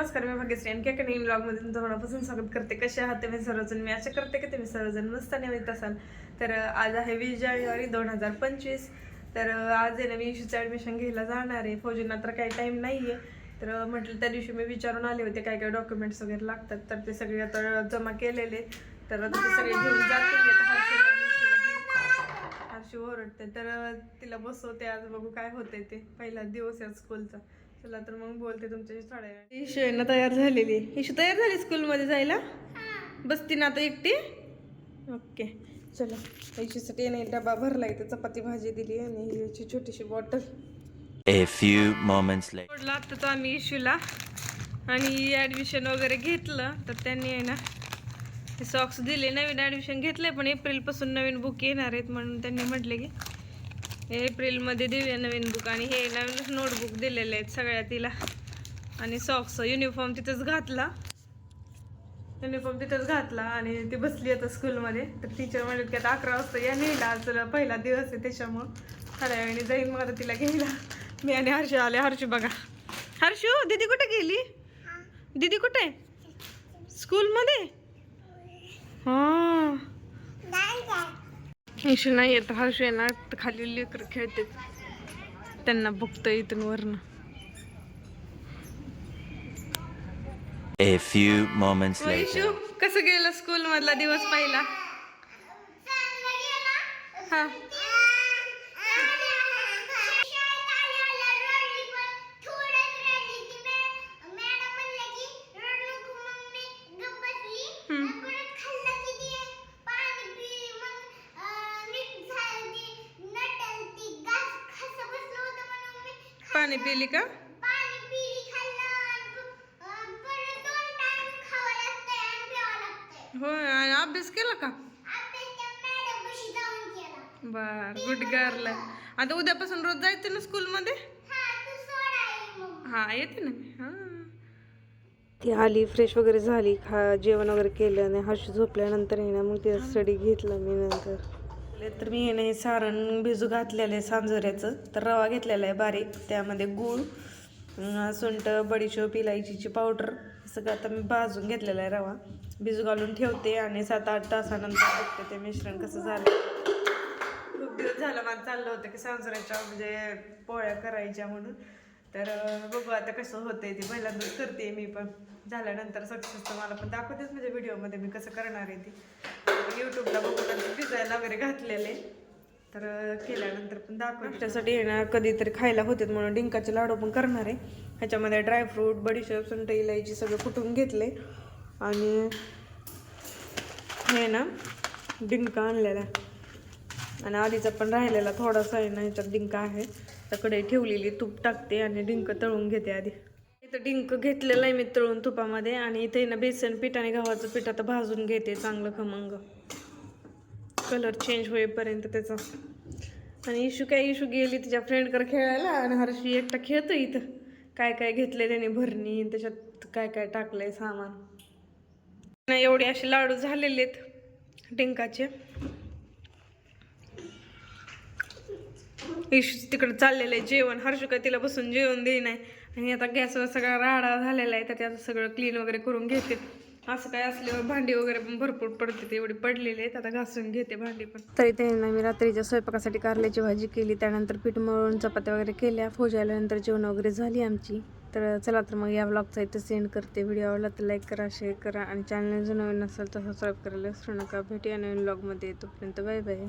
नमस्कार मी भाग्यश्री आणि काय नवीन ब्लॉगमध्ये तुमचं मनापासून स्वागत करते. कसे आहात तुम्ही सर्वजण? मी आशा करते की तुम्ही सर्वजण मस्त निमित्त असाल. तर आज आहे वीस जानेवारी दोन हजार पंचवीस. तर आज आहे ना मी इशूचं ॲडमिशन घ्यायला जाणार आहे. फौजींना तर काही टाईम नाही आहे तर म्हटलं त्या दिवशी मी विचारून आले होते काय काय डॉक्युमेंट्स वगैरे लागतात. तर ते सगळे आता जमा केलेले तर आता ते सगळे घेऊन जाते मी. ओरडते. तर तिला बसवते. आज बघू काय होते ते. पहिला दिवस आहे स्कूलचा चला तर मग बोलते तुमच्याशी थोड्या वेळ इशू आहे ना तयार झालेली. इशू तयार झाली स्कूलमध्ये जायला? बसती ना आता एकटी? ओके. चला. इशूसाठी नाही डबा भरला इथे चपाती भाजी दिली आणि ही याची छोटीशी bottle. A few moments later. सोडला आत्ताच आम्ही इशूला आणि ॲडमिशन वगैरे घेतलं तर त्यांनी आहे ना ते सॉक्स दिले. नवीन ॲडमिशन घेतले पण एप्रिलपासून नवीन बुक येणार आहेत म्हणून त्यांनी म्हटले की एप्रिलमध्ये देऊया नवीन बुक आणि हे नवीन नोटबुक दिलेले आहेत सगळ्या तिला. आणि सॉक्स युनिफॉर्म तिथंच घातला. युनिफॉर्म तिथंच घातला आणि ती बसली आता स्कूलमध्ये तर टीचर म्हणत की आता अकरा वाजता या नेला आज पहिला दिवस आहे त्याच्यामुळं. थोड्या वेळाने जाईन मग आता तिला घ्यायला. मी आणि हर्षू आले. हर्षू बघा. हर्षू दीदी कुठे गेली? दीदी कुठे? स्कूलमध्ये हां इशू नाही येत हर्षू ना तर खाली लेकर खेळते त्यांना बघतं इथून वरनं. A few moments later. Ishu कसं गेलं स्कूल मधला दिवस पहिला? हा पाणी पिली का पाणी पिली खाल्लं आणि अं, परत दोन टाइम खावं लागतंय आणि प्यावं लागतंय. होय आणि अभ्यास केला का? बर गुड गर्ल आता उद्यापासून रोज जायचं ना स्कूलमध्ये हा तू हा येते ना मी. हा. ती आली फ्रेश वगैरे झाली खा जेवण वगैरे केलं आणि हर्ष झोपल्यानंतर ना मग तिचा स्टडी घेतला मी नंतर. तर मी आहे हे सारण भिजू घातलेलं आहे सांजोऱ्याचं. तर रवा घेतलेला आहे बारीक. त्यामध्ये गूळ सुंट सुंठ बडीशोप इलायचीची पावडर सगळं आता मी भाजून घेतलेला आहे रवा. भिजू घालून ठेवते आणि सात आठ तासानंतर बघते ते मिश्रण कसं झालं. खूप दिवस झालं मला चाललं होतं की सांजोऱ्याच्या म्हणजे पोळ्या करायच्या म्हणून. तर बघू आता कसं होतंय ते पहिल्यांदाच करते मी पण. झाल्यानंतर सक्सेस तर मला पण दाखवतेच म्हणजे व्हिडिओमध्ये मी कसं करणार आहे ती. यूट्यूबला बघून भिजायला वगैरे घातलेले. तर केल्यानंतर पण दाखव त्यासाठी आहे ना कधीतरी खायला होते म्हणून डिंकाचे लाडू पण करणार आहे. ह्याच्यामध्ये ड्रायफ्रूट बडीशेप सुंट इलायची सगळं कुटून घेतले. आणि हे ना डिंका आणलेला आणि आधीचा पण राहिलेला थोडासा आहे ना ह्याच्यात डिंका आहे. त्याकडे ठेवलेली तूप टाकते आणि डिंक तळून घेते आधी. इथं डिंक घेतलेलं आहे मी तळून तुपामध्ये. आणि इथे ना बेसन पीठ आणि गव्हाचं पीठ आता भाजून घेते चांगलं खमंग. कलर चेंज होईपर्यंत त्याचा. आणि इशू काय इशू गेली तिच्या फ्रेंडकडे खेळायला आणि हर्षी एकटा खेळतो इथं. काय काय घेतलंय त्याने भरणी त्याच्यात काय काय टाकलंय सामान. नाही एवढे असे लाडू झालेले आहेत डिंकाचे. इशू तिकडं चाललेलं आहे जेवण. हर्षू काय तिला बसून जेवण देई नाही आणि आता गॅसवर सगळा राडा झालेला आहे तर त्याचं सगळं क्लीन वगैरे करून घेते असं काय असल्यावर भांडी वगैरे पण भरपूर पडते एवढे पडलेले आहेत आता घासून घेते भांडी पण. तरी त्यांना मी रात्रीच्या स्वयंपाकासाठी कारल्याची भाजी केली त्यानंतर पीठ मळून चपात्या वगैरे केल्या फौज आल्यानंतर जेवण वगैरे झाली आमची. तर चला तर मग या ब्लॉगचा इथं सेंड करते. व्हिडिओ आवडला तर लाईक करा शेअर करा आणि चॅनल जर नवीन असेल तर सबस्क्राईब करायला विसरू नका. भेटूया नवीन ब्लॉगमध्ये तोपर्यंत बाय बाय